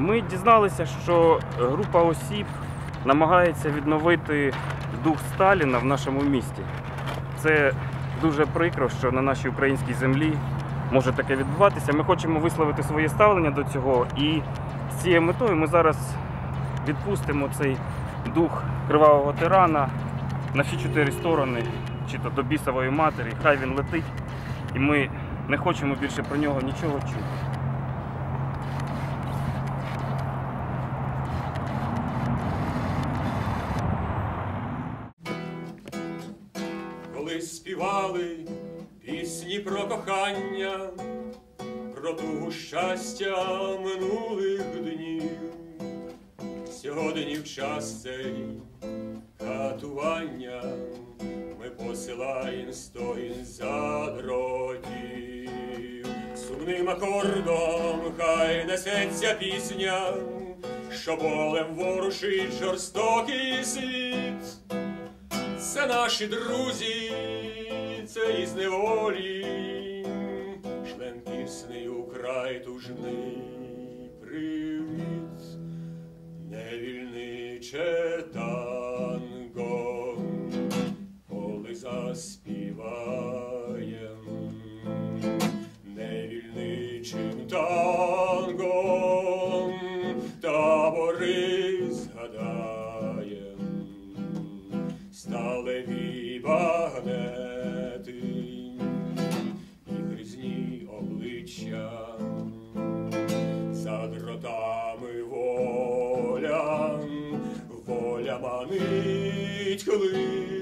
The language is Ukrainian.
Ми дізналися, що група осіб намагається відновити дух Сталіна в нашому місті. Це дуже прикро, що на нашій українській землі може таке відбуватися. Ми хочемо висловити своє ставлення до цього, і з цією метою ми зараз відпустимо цей дух кривавого тирана на всі чотири сторони, чи то до бісової матері. Хай він летить, і ми не хочемо більше про нього нічого чути. Коли співали пісні про кохання, про тугу щастя минулих днів. Сьогодні в час цей катування ми посилаєм стоїн задротів. Сумним акордом хай несеться пісня, що болем ворушить жорстокий світ. Наші друзі, це із неволі, член пісний украй тужний привіт, невільниче танго, коли заспіваєм, невільничим тангом табори багнети, і грізні обличчя, за дротами воля, воля манить клин.